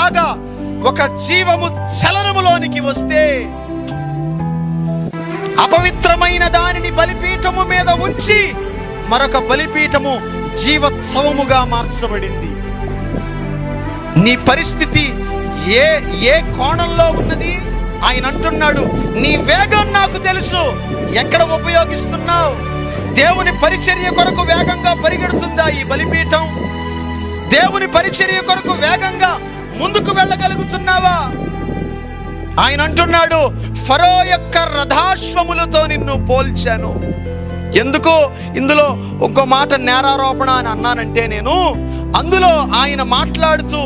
లాగా ఒక జీవము చలనములోనికి వస్తే అపవిత్రమైన దానిని బలిపీఠము మీద ఉంచి మరొక బలిపీఠము జీవోత్సవముగా మార్చబడింది. నీ పరిస్థితి ఏ ఏ కోణంలో ఉన్నది? ఆయన అంటున్నాడు నీ వేగం నాకు తెలుసు. ఎక్కడ ఉపయోగిస్తున్నావు? దేవుని పరిచర్య కొరకు వేగంగా పరిగెడుతుందా ఈ బలిపీఠం? దేవుని పరిచర్య కొరకు వేగంగా ముందుకు వెళ్ళగలుగుతున్నావా? ఆయన అంటున్నాడు ఫరో యొక్క రథాశ్వములతో నిన్ను పోల్చాను. ఎందుకు? ఇందులో ఇంకో మాట నేరారోపణ అని అన్నానంటే నేను అందులో ఆయన మాట్లాడుతూ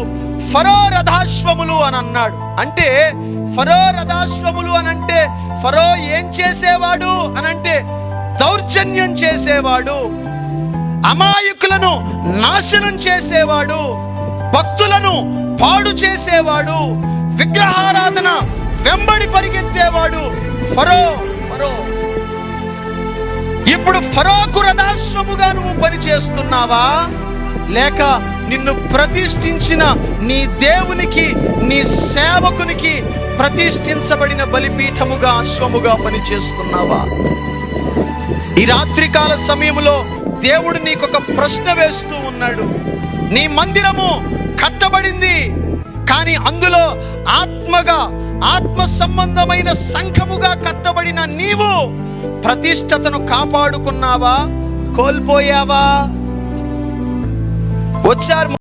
ఫరో రథాశ్వములు అని అన్నాడు. అంటే ఫరో రథాశ్వములు అని అంటే ఫరో ఏం చేసేవాడు అని అంటే దౌర్జన్యం చేసేవాడు అమాయకులను నాశనం చేసేవాడు భక్తులను పాడు చేసేవాడు విగ్రహారాధన వెంబడి పరిగెత్తేవాడు ఫరో ఫరో. ఇప్పుడు ఫరోకు రథాశ్రముగా నువ్వు పనిచేస్తున్నావా? లేక నిన్ను ప్రతిష్ఠించిన నీ దేవునికి నీ సేవకునికి ప్రతిష్ఠించబడిన బలిపీఠముగా అశ్వముగా పనిచేస్తున్నావా? ఈ రాత్రికాల సమయంలో దేవుడు నీకొక ప్రశ్న వేస్తూ ఉన్నాడు. నీ మందిరము కట్టబడింది. కానీ అందులో ఆత్మగా ఆత్మ సంబంధమైన సంఘముగా కట్టబడిన నీవు ప్రతిష్టతను కాపాడుకున్నావా? కోల్పోయావా? వచ్చారు